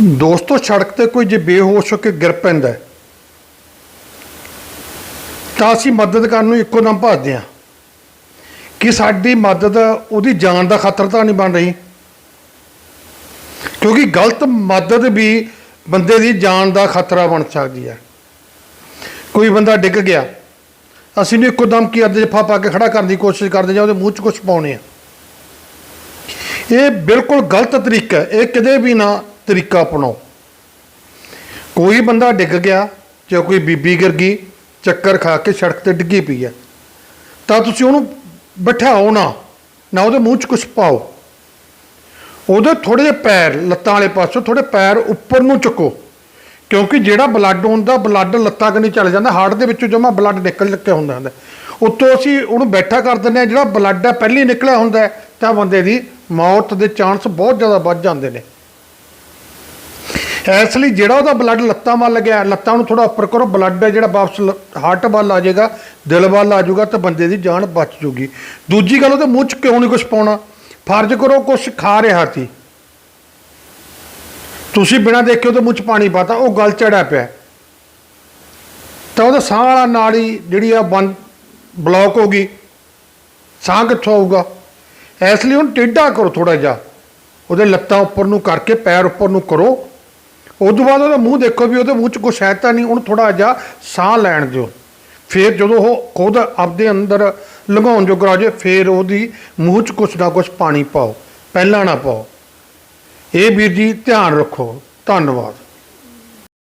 ਦੋਸਤੋ, ਸੜਕ ਤੇ ਕੋਈ ਜੇ ਬੇਹੋਸ਼ ਹੋ ਕੇ ਗਿਰ ਪੈਂਦਾ ਤਾਂ ਅਸੀਂ ਮਦਦ ਕਰਨ ਨੂੰ ਇੱਕੋ ਦਮ ਭੱਜਦੇ ਹਾਂ ਕਿ ਸਾਡੀ ਮਦਦ ਉਹਦੀ ਜਾਨ ਦਾ ਖਤਰਾ ਤਾਂ ਨਹੀਂ ਬਣ ਰਹੀ। ਕਿਉਂਕਿ ਗਲਤ ਮਦਦ ਵੀ ਬੰਦੇ ਦੀ ਜਾਨ ਦਾ ਖਤਰਾ ਬਣ ਸਕਦੀ ਹੈ। ਕੋਈ ਬੰਦਾ ਡਿੱਗ ਗਿਆ, ਅਸੀਂ ਨੂੰ ਇੱਕੋ ਦਮ ਕੀ ਅੱਧ ਫਾ ਪਾ ਕੇ ਖੜਾ ਕਰਨ ਦੀ ਕੋਸ਼ਿਸ਼ ਕਰਦੇ ਜਾਂ ਉਹਦੇ ਮੂੰਹ 'ਚ ਕੁਝ ਪਾਉਣੇ ਆ। ਇਹ ਬਿਲਕੁਲ ਗਲਤ ਤਰੀਕਾ ਹੈ, ਇਹ ਕਦੇ ਵੀ ਨਾ ਤਰੀਕਾ ਅਪਣਾਓ। ਕੋਈ ਬੰਦਾ ਡਿੱਗ ਗਿਆ ਜਾਂ ਕੋਈ ਬੀਬੀ ਗਿਰ ਗਈ, ਚੱਕਰ ਖਾ ਕੇ ਸੜਕ ਤੇ ਡਿੱਗੀ ਪਈ ਹੈ, ਤਾਂ ਤੁਸੀਂ ਉਹਨੂੰ ਬਿਠਾਓ ਨਾ ਨਾ ਉਹਦੇ ਮੂੰਹ 'ਚ ਕੁਝ ਪਾਓ। ਉਹਦੇ ਥੋੜੇ ਜਿਹੇ ਪੈਰ, ਲੱਤਾਂ ਵਾਲੇ ਪਾਸੋਂ ਥੋੜੇ ਪੈਰ ਉੱਪਰ ਨੂੰ ਚੁੱਕੋ, ਕਿਉਂਕਿ ਜਿਹੜਾ ਬਲੱਡ ਹੁੰਦਾ ਬਲੱਡ ਲੱਤਾਂ ਕਨੀ ਚੱਲ ਜਾਂਦਾ, ਹਾਰਟ ਦੇ ਵਿੱਚੋਂ ਜਮਾ ਬਲੱਡ ਨਿਕਲ ਕੇ ਹੁੰਦਾ ਹੁੰਦਾ। ਉੱਤੋਂ ਅਸੀਂ ਉਹਨੂੰ ਬੈਠਾ ਕਰ ਦਿੰਦੇ ਆ ਜਿਹੜਾ ਬਲੱਡ ਹੈ, ਪਹਿਲੇ ਨਿਕਲਿਆ ਹੁੰਦਾ ਤਾਂ ਬੰਦੇ ਦੀ ਮੌਤ ਦੇ ਚਾਂਸ ਬਹੁਤ ਜ਼ਿਆਦਾ ਵੱਧ ਜਾਂਦੇ ਨੇ। ਇਸ ਲਈ ਜਿਹੜਾ ਉਹਦਾ ਬਲੱਡ ਲੱਤਾਂ ਵੱਲ ਲੱਗਿਆ ਲੱਤਾਂ ਨੂੰ ਥੋੜਾ ਉੱਪਰ ਕਰੋ ਬਲੱਡ ਜਿਹੜਾ ਵਾਪਸ ਹਾਰਟ ਵੱਲ ਆ ਜਾਏਗਾ, ਦਿਲ ਵੱਲ ਆ ਜਾਊਗਾ ਤਾਂ ਬੰਦੇ ਦੀ ਜਾਨ ਬਚ ਜੂਗੀ ਦੂਜੀ ਗੱਲ, ਉਹਦੇ ਮੂੰਹ 'ਚ ਕਿਉਂ ਨਹੀਂ ਕੁਝ ਪਾਉਣਾ? ਫਰਜ਼ ਕਰੋ ਕੁਝ ਖਾ ਰਿਹਾ ਸੀ। ਤੁਸੀਂ ਬਿਨਾਂ ਦੇਖੇ ਉਹਦੇ ਮੂੰਹ 'ਚ ਪਾਣੀ ਪਾਤਾ, ਉਹ ਗਲ ਚੜਿਆ ਪਿਆ। ਤਾਂ ਉਹਦਾ ਸਾਹ ਵਾਲਾ ਨਾੜੀ ਜਿਹੜੀ ਆ ਬੰਦ ਬਲੌਕ ਹੋ ਗਈ। ਸਾਹ ਕਿੱਥੋਂ ਆਊਗਾ? ਇਸ ਲਈ ਉਹਨੂੰ ਟੇਢਾ ਕਰੋ ਥੋੜਾ ਜਿਹਾ। ਉਹਦੇ ਲੱਤਾਂ ਉੱਪਰ ਨੂੰ ਕਰਕੇ, ਪੈਰ ਉੱਪਰ ਨੂੰ ਕਰੋ। ਉਸ ਤੋਂ ਬਾਅਦ ਉਹਦਾ ਮੂੰਹ ਦੇਖੋ ਵੀ ਉਹਦੇ ਮੂੰਹ 'ਚ ਕੁਛ ਹੈ ਤਾਂ ਨਹੀਂ, ਉਹਨੂੰ ਥੋੜਾ ਜਿਹਾ ਸਾਹ ਲੈਣ ਦਿਓ। ਫਿਰ ਜਦੋਂ ਉਹ ਖੁਦ ਆਪਦੇ ਅੰਦਰ ਲੰਘਾਉਣ ਜੋਗਾ ਹੋ ਜਾਏ ਫਿਰ ਉਹਦੀ ਮੂੰਹ 'ਚ ਕੁਛ ਨਾ ਕੁਛ ਪਾਣੀ ਪਾਓ, ਪਹਿਲਾਂ ਨਾ ਪਾਓ। ਇਹ ਵੀਰ ਜੀ ਧਿਆਨ ਰੱਖੋ। ਧੰਨਵਾਦ।